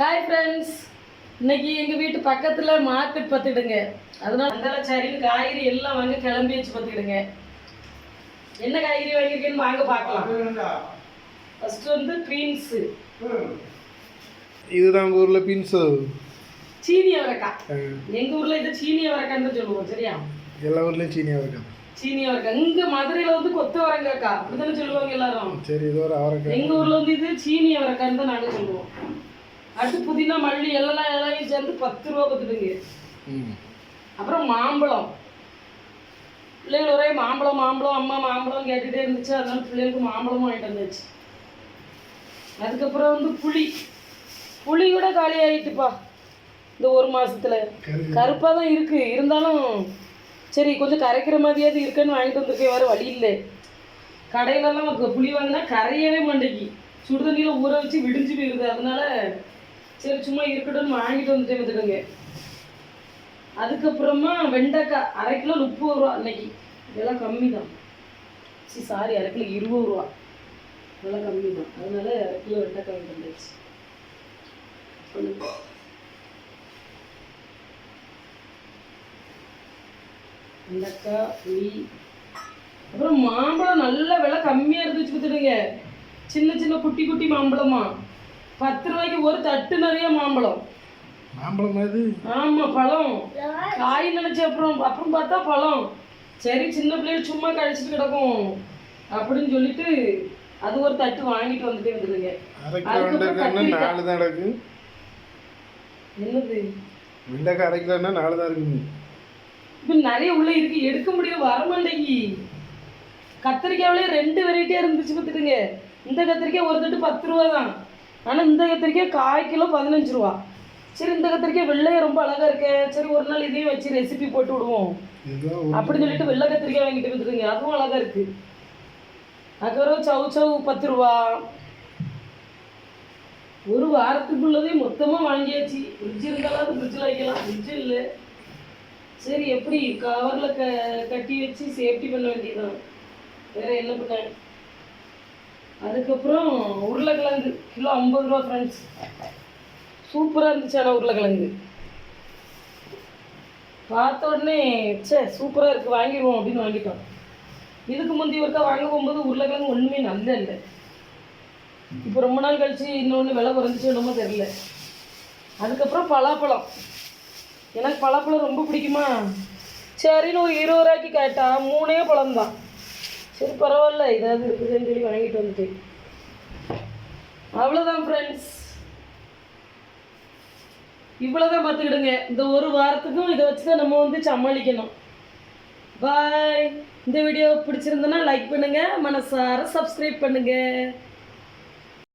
Hi friends இன்னைக்கு எங்கள் வீட்டு பக்கத்தில் மார்க்கெட் பார்த்துடுங்க அதனால அந்த சரின்னு காய்கறி எல்லாம் வாங்க கிளம்பி வச்சு பார்த்துக்கிடுங்க என்ன காய்கறி வாங்கியிருக்கேன்னு வாங்க பார்க்கலாம். ஃபர்ஸ்ட் வந்து பீன்ஸு இதுதான் உங்கள் ஊரில் பீன்ஸு சீனி அவரைக்காய். எங்கள் ஊரில் இது சீனி அவரைக்கான்னு சொல்லுவோம் சரியா? எல்லா ஊர்லேயும் சீனியாக இருக்கும் சீனி அவரைக்காய். இங்கே மதுரையில் வந்து கொத்த வரங்காக்கா அப்படிதானே சொல்லுவாங்க எல்லாரும். சரி இது ஒரு அவரைக்காய். எங்கள் ஊரில் வந்து இது சீனி அவரைக்கான்னு தான் நாங்கள் சொல்லுவோம். அடுத்து புதினா மல்லி எல்லாம் எல்லாம் சேர்ந்து பத்து ரூபா பார்த்துடுங்க ம். அப்புறம் மாம்பழம். பிள்ளைகள் ஒரே மாம்பழம் மாம்பழம் அம்மா மாம்பழம் கேட்டுகிட்டே இருந்துச்சு. அதனால பிள்ளைகளுக்கு மாம்பழமும் வாங்கிட்டு வந்துச்சு அதுக்கப்புறம் வந்து புளி. புளி கூட காலி ஆயிட்டுப்பா. இந்த ஒரு மாசத்துல. கரு- கருப்பாக தான் இருக்கு. இருந்தாலும் சரி கொஞ்சம் கரைக்கிற மாதிரியாவது இருக்குன்னு வாங்கிட்டு வந்திருக்கேன். வேறு வழி இல்லை. கடையிலலாம் புளி வாங்கினா கரையவே மாட்டேங்கி. சுடு தண்ணியில் ஊற வச்சு விடிஞ்சு போயிருது. அதனால சரி சும்மா இருக்கட்டும்னு வாங்கிட்டு வந்துட்டே வந்துடுங்க அதுக்கப்புறமா வெண்டைக்காய் அரை கிலோ முப்பது ரூபா இன்னைக்கு. இதெல்லாம் கம்மி தான் சரி சாரி அரை கிலோ இருபது ரூபா. இதெல்லாம் கம்மி தான் அதனால அரை கிலோ வெண்டைக்காய் வாங்கிட்டு வந்துச்சு. வெண்டைக்காய் புளி. அப்புறம் மாம்பழம் நல்ல விலை கம்மியாக இருந்துச்சு பார்த்துடுங்க சின்ன சின்ன குட்டி குட்டி மாம்பழமா. பத்து ரூபாய்க்கு ஒரு தட்டு நிறைய மாம்பழம். மாம்பழம் அது ஆமா பழம். காய் நினைச்ச அப்புறம் அப்புறம் பார்த்தா பழம். சரி சின்ன பிள்ளைகள் சும்மா கழிச்சிட்டு கிடக்கும். அப்படின்னு சொல்லிட்டு அது ஒரு தட்டு வாங்கிட்டு வந்துட்டே வெண்டைக்காய்னா நாலு தான் என்னது? வெண்டைக்காய் அரை கிலோன்னா நாலு தான் இருக்குங்க இப்போ நிறைய உள்ள இருக்கு எடுக்க முடியல வர மாட்டேங்கி ரெண்டு வெரைட்டியாக இருந்துச்சு பார்த்துடுங்க இந்த கத்திரிக்காய் ஒரு தட்டு பத்து ரூபா தான். ஆனால் இந்த கத்திரிக்காய் கால் கிலோ பதினஞ்சு ரூபா. சரி இந்த கத்திரிக்காய் வெள்ளையே ரொம்ப அழகா இருக்கே. சரி ஒரு நாள் இதையும் வச்சு ரெசிபி போட்டு விடுவோம். அப்படின்னு சொல்லிட்டு வெள்ளை கத்திரிக்காய் வாங்கிட்டு வந்துருங்க அதுவும் அழகா இருக்கு. அதுக்கப்புறம் சவு சவு பத்து ரூபா. ஒரு வாரத்துக்குள்ளதே மொத்தமாக வாங்கியாச்சு. ஃப்ரிட்ஜ் இருந்தாலும் ஃப்ரிட்ஜில் வைக்கலாம். ஃப்ரிட்ஜ் இல்லை. சரி எப்படி கவரில் க கட்டி வச்சு சேஃப்டி பண்ண வேண்டியதுதான். வேற என்ன பண்ண? அதுக்கப்புறம் உருளைக்கிழங்கு கிலோ ஐம்பது ரூபா ஃப்ரெண்ட்ஸ் சூப்பராக இருந்துச்சு ஆனால் உருளைக்கிழங்கு. பார்த்த உடனே சே சூப்பராக இருக்குது வாங்கிடுவோம் அப்படின்னு வாங்கிட்டோம். இதுக்கு முந்தைய ஒருக்கா வாங்க போகும்போது உருளைக்கிழங்கு ஒன்றுமே நல்ல இல்லை. இப்போ ரொம்ப நாள் கழிச்சு இன்னொன்று விலை குறைஞ்சிச்சு என்னமோ தெரியல. அதுக்கப்புறம் பலாப்பழம். எனக்கு பலாப்பழம் ரொம்ப பிடிக்குமா? சரின்னு ஒரு இருபது ரூபாய்க்கு கேட்டால் மூணே பழம் தான் சரி பரவாயில்ல. ஏதாவது இருக்குதுன்னு சொல்லி வாங்கிட்டு வந்துட்டேன் அவ்வளோதான் ஃப்ரெண்ட்ஸ் இவ்வளோதான் பார்த்துக்கிடுங்க. இந்த ஒரு வாரத்துக்கும் இதை வச்சு தான் நம்ம வந்து சமாளிக்கணும். பாய் இந்த வீடியோ பிடிச்சிருந்தனா லைக் பண்ணுங்கள் மனசார சப்ஸ்கிரைப் பண்ணுங்கள்